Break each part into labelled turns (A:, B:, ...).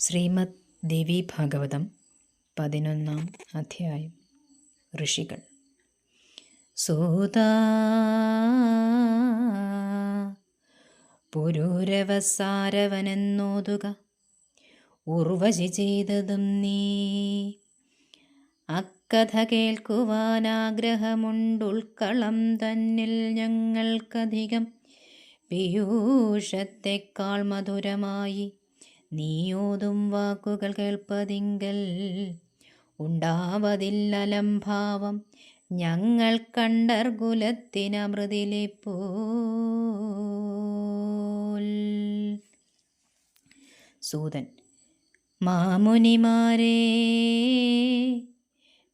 A: ശ്രീമദ് ദേവി ഭാഗവതം പതിനൊന്നാം അധ്യായം. ഋഷികൾ. സൂത പുരൂരവസാരവനെന്നോതുക. ഉർവശി ചെയ്തതും നീ. അക്കഥ കേൾക്കുവാനാഗ്രഹമുണ്ടുൾക്കളം തന്നിൽ ഞങ്ങൾക്കധികം പീയൂഷത്തെക്കാൾ മധുരമായി നീയോതും വാക്കുകൾ കേൾപ്പതിങ്കൽ. ഉണ്ടാവതില്ലലംഭാവം ഞങ്ങൾ കണ്ടർകുലത്തിനമൃതിലെപ്പോൽ സൂതൻ മാമുനിമാരെ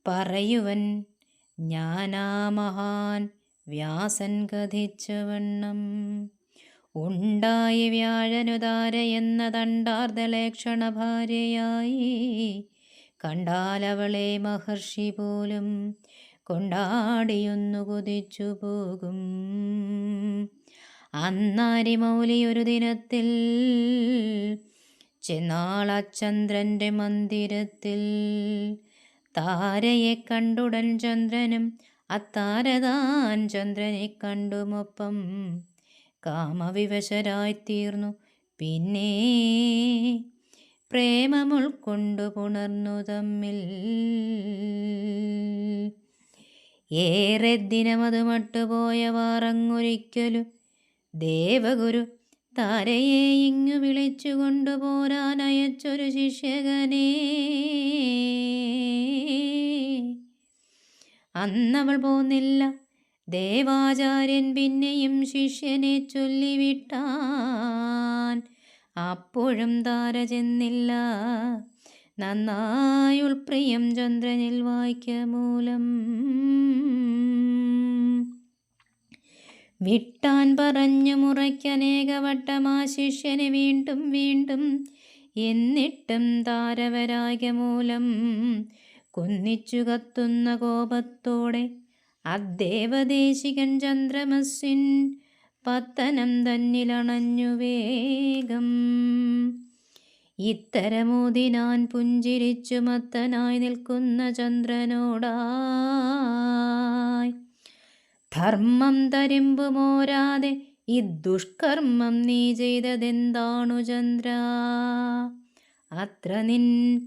A: പറയുവൻ ഞാനാ മഹാൻ വ്യാസൻ കഥിച്ചവണ്ണം ഉണ്ടായി വ്യാഴനുതാര എന്ന തണ്ടാർദ്ദലേക്ഷണ ഭാര്യയായി കണ്ടാലവളെ മഹർഷി പോലും കൊണ്ടാടിയൊന്നു കുതിച്ചു പോകും. അന്നാരി മൗലി ഒരു ദിനത്തിൽ ചെന്നാളചന്ദ്രന്റെ മന്ദിരത്തിൽ താരയെ കണ്ടുടൻ ചന്ദ്രനും അത്താരതാൻ ചന്ദ്രനെ കണ്ടുമൊപ്പം കാമവിവശരായിത്തീർന്നു. പിന്നെ പ്രേമമുൾക്കൊണ്ടു പുണർന്നു തമ്മിൽ. ഏറെ ദിനമത് മട്ടുപോയ വാറങ്ങൊരിക്കലു. ദേവഗുരു താരയെ ഇങ്ങു വിളിച്ചു കൊണ്ടുപോരാൻ അയച്ചൊരു ശിഷ്യകനെ. അന്നവൾ പോന്നില്ല. ദേവാചാര്യൻ പിന്നെയും ശിഷ്യനെ ചൊല്ലിവിട്ടാൻ. അപ്പോഴും താര ചെന്നില്ല. നന്നായുൾപ്രിയം ചന്ദ്രനിൽ വായിക്ക മൂലം. വിട്ടാൻ പറഞ്ഞു മുറയ്ക്കനേകവട്ടം ആ ശിഷ്യനെ വീണ്ടും വീണ്ടും എന്നിട്ടും താരവരായ മൂലം കുന്നിച്ചു കത്തുന്ന കോപത്തോടെ അദ്ദേവദേശികൻ ചന്ദ്രമസ്വിൻ പത്തനം തന്നിലണഞ്ഞു വേഗം. ഇത്തരമോതിനാൻ പുഞ്ചിരിച്ചു മത്തനായി നിൽക്കുന്ന ചന്ദ്രനോടായി. ധർമ്മം തരിമ്പുമോരാതെ ഈ ദുഷ്കർമ്മം നീ ചെയ്തതെന്താണു ചന്ദ്ര? അത്ര നിൻ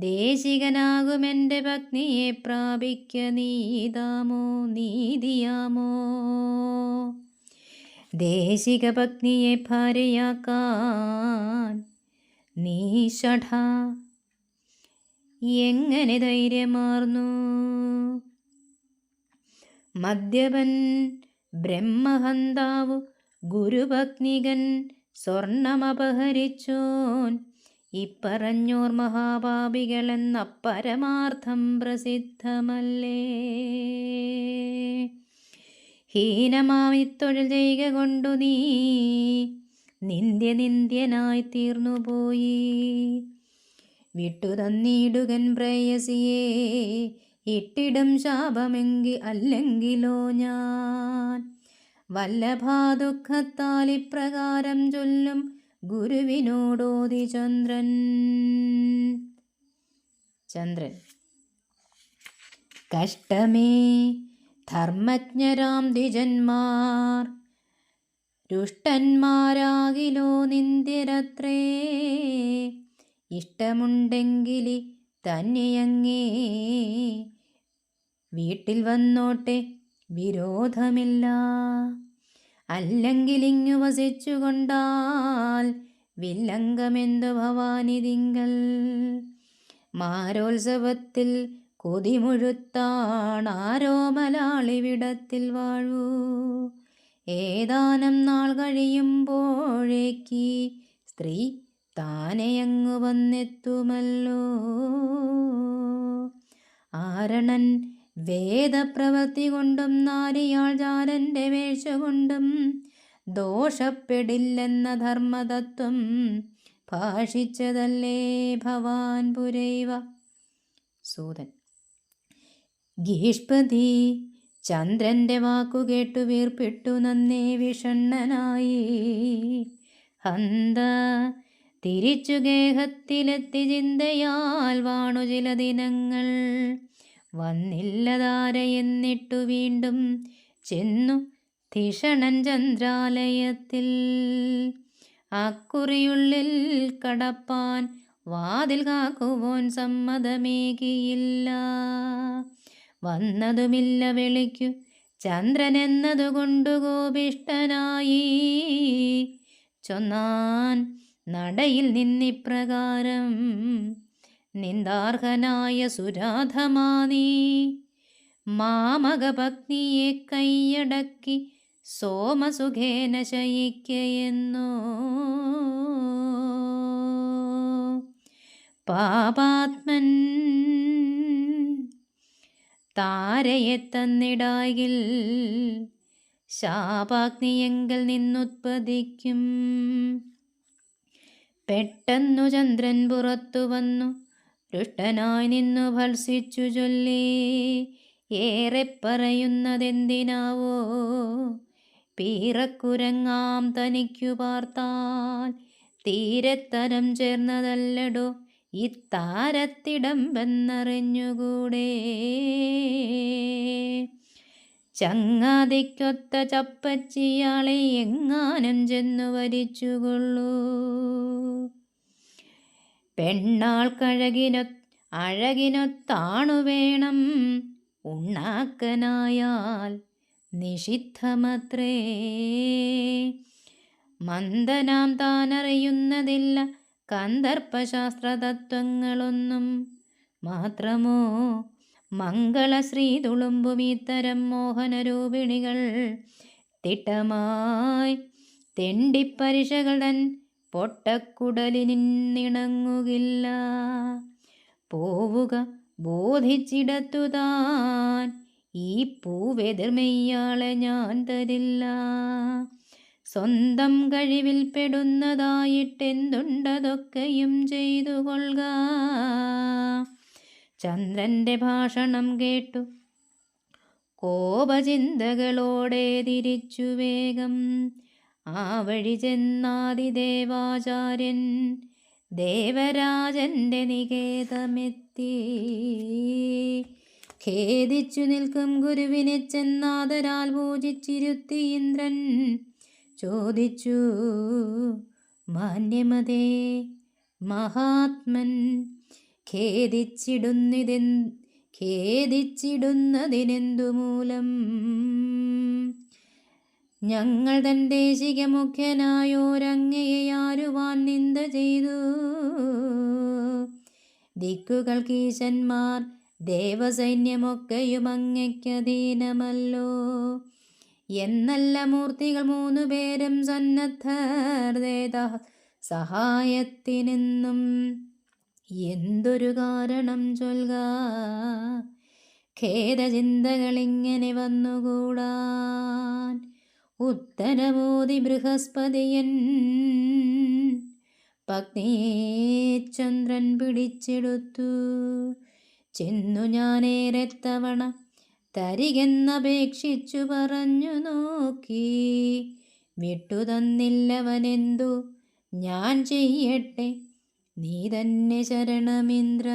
A: ദേശികനാകുമെന്റെ പത്നിയെ പ്രാപിക്ക നീതാമോ നീതിയാമോ? ദേശിക പത്നിയെ ഭാര്യയാക്കാൻ നീ ഷഠ എങ്ങനെ ധൈര്യമാർന്നു? മദ്യപൻ ബ്രഹ്മഹന്താവു ഗുരുഭഗ്നികൻ സ്വർണമപഹരിച്ചോൻ ഇപ്പറഞ്ഞോർ മഹാപാപികളെന്ന പരമാർത്ഥം പ്രസിദ്ധമല്ലേ? ഹീനമാവിത്തൊഴിൽ ചെയ്യുക കൊണ്ടു നീ നിന്ദ്യ നിന്ദ്യനായി തീർന്നുപോയി വിട്ടു തന്നിടുകൻ പ്രേയസിയെ ഇട്ടിടും ശാപമെങ്കിൽ അല്ലെങ്കിലോ ഞാൻ? വല്ലഭാദുഃഖത്താൽ ഇപ്രകാരം ചൊല്ലും ഗുരുവിനോടോതി ചന്ദ്രൻ. ചന്ദ്രൻ കഷ്ടമേ ധർമ്മജ്ഞരാം ദ്വിജന്മാർ. രുഷ്ടന്മാരാകിലോ നിന്ദിരത്രേ. ഇഷ്ടമുണ്ടെങ്കിൽ തന്നെയങ്ങേ. വീട്ടിൽ വന്നോട്ടെ വിരോധമില്ല. അല്ലെങ്കിലിങ്ങു വസിച്ചുകൊണ്ടാൽ വില്ലങ്കമെന്തു ഭവാനി തിങ്കൽ മാരോത്സവത്തിൽ കൊതിമുഴുത്താണാരോ മലാളിവിടത്തിൽ വാഴൂ? ഏതാനും നാൾ കഴിയുമ്പോഴേക്ക് സ്ത്രീ താനെയങ്ങു വന്നെത്തുമല്ലോ? ആരണൻ വേദപ്രവൃത്തി കൊണ്ടും നാരിയാൾ ജാരന്റെ വേഴ്ച കൊണ്ടും ദോഷപ്പെടില്ലെന്ന ധർമ്മതത്വം ഭാഷിച്ചതല്ലേ ഭവാൻ പുരൈവ? സൂതൻ. ഗീഷ്പതി ചന്ദ്രന്റെ വാക്കു കേട്ടു വീർപ്പിട്ടു നന്നേ വിഷണ്ണനായി. ഹന്ത തിരിച്ചു ഗേഹത്തിലെത്തി ചിന്തയാൽ വാണു ചില ദിനങ്ങൾ. വന്നില്ലതാര എന്നിട്ടു വീണ്ടും ചെന്നു ധിഷണൻ ചന്ദ്രാലയത്തിൽ അക്കുറിയുള്ളിൽ കടപ്പാൻ വാതിൽ കാക്കുവോൻ സമ്മതമേകിയില്ല. വന്നതുമില്ല വിളിക്കു ചന്ദ്രൻ എന്നതുകൊണ്ട് കോപിഷ്ടനായി ചൊന്നാൻ നടയിൽ നിന്നിപ്രകാരം നിന്ദാർഹനായ സുരാധമാനീ മാമകഭക്തിയെ കൈയടക്കി സോമസുഖേന ശയിക്കയെന്നോ. പാപാത്മൻ താരയെ തന്നിടായിൽ ശാപാഗ്നിയെങ്കിൽ നിന്നുത്പതിക്കും. പെട്ടെന്നു ചന്ദ്രൻ പുറത്തു വന്നു. ദുഷ്ടനായി നിന്നു ഭത്സിച്ചു ചൊല്ലി. ഏറെ പറയുന്നതെന്തിനാവോ. പീറക്കുരങ്ങാം തനിക്കു പാർത്താൽ. തീരത്തരം ചേർന്നതല്ലടോ ഇത്താരത്തിടമ്പെന്നറിഞ്ഞുകൂടെ. ചങ്ങാതിക്കൊത്ത ചപ്പച്ചിയാളെ എങ്ങാനും ചെന്നു വരിച്ചുകൊള്ളൂ. പെണ്ണാൾക്കഴകിനൊ അഴകിനൊത്താണു വേണം ഉണ്ണാക്കനായാൽ. നിഷിദ്ധമത്രേ. മന്ദനാം താനറിയുന്നതില്ല കന്ദർപ്പശാസ്ത്രതത്വങ്ങളൊന്നും. മാത്രമോ മംഗളശ്രീ തുളുമ്പും ഇത്തരം മോഹനരൂപിണികൾ തിട്ടമായി തെണ്ടിപ്പരിശകൾ തൻ പൊട്ടക്കുടലിനിണങ്ങുകില്ല പോവുക ബോധിച്ചിടത്തു താൻ ഈ പൂവെതിർമെയ്യാളെ ഞാൻ തരില്ല. സ്വന്തം കഴിവിൽ പെടുന്നതായിട്ടെന്തുണ്ടതൊക്കെയും ചെയ്തു കൊള്ളുക ചന്ദ്രന്റെ ഭാഷണം കേട്ടു. കോപചിന്തകളോടെ തിരിച്ചു വേഗം. ആ വഴി ചെന്നാദിദേവാചാര്യൻ ദേവരാജന്റെ നികേതമെത്തി. ഖേദിച്ചു നിൽക്കും ഗുരുവിനെ ചെന്നാദരാൽ പൂജിച്ചിരുത്തി ഇന്ദ്രൻ. ചോദിച്ചു മാന്യമതേ മഹാത്മൻ ഖേദിച്ചിടുന്നിതെ ഖേദിച്ചിടുന്നതിനെന്തു മൂലം ഞങ്ങൾ തൻ ദേശിക മുഖ്യനായോരങ്ങയെ ആരുവാൻ നിന്ദ ചെയ്തു. ദിക്കുകൾ ഈശന്മാർ ദേവസൈന്യമൊക്കെയും അങ്ങയ്ക്കധീനമല്ലോ എന്നല്ല മൂർത്തികൾ മൂന്നു പേരും സന്നദ്ധർ ദേതാ സഹായത്തിനെന്നും എന്തൊരു കാരണം ചൊൽക. ഖേദചിന്തകളിങ്ങനെ വന്നുകൂടാൻ ഉത്തരമോതി ബൃഹസ്പതിയൻ പത്നിയെ ചന്ദ്രൻ പിടിച്ചെടുത്തു. ചെന്നു ഞാനേറെ തവണ തരികെന്നപേക്ഷിച്ചു പറഞ്ഞു നോക്കി. വിട്ടു തന്നില്ലവനെന്തു? ഞാൻ ചെയ്യട്ടെ? നീ തന്നെ ശരണമിന്ദ്ര.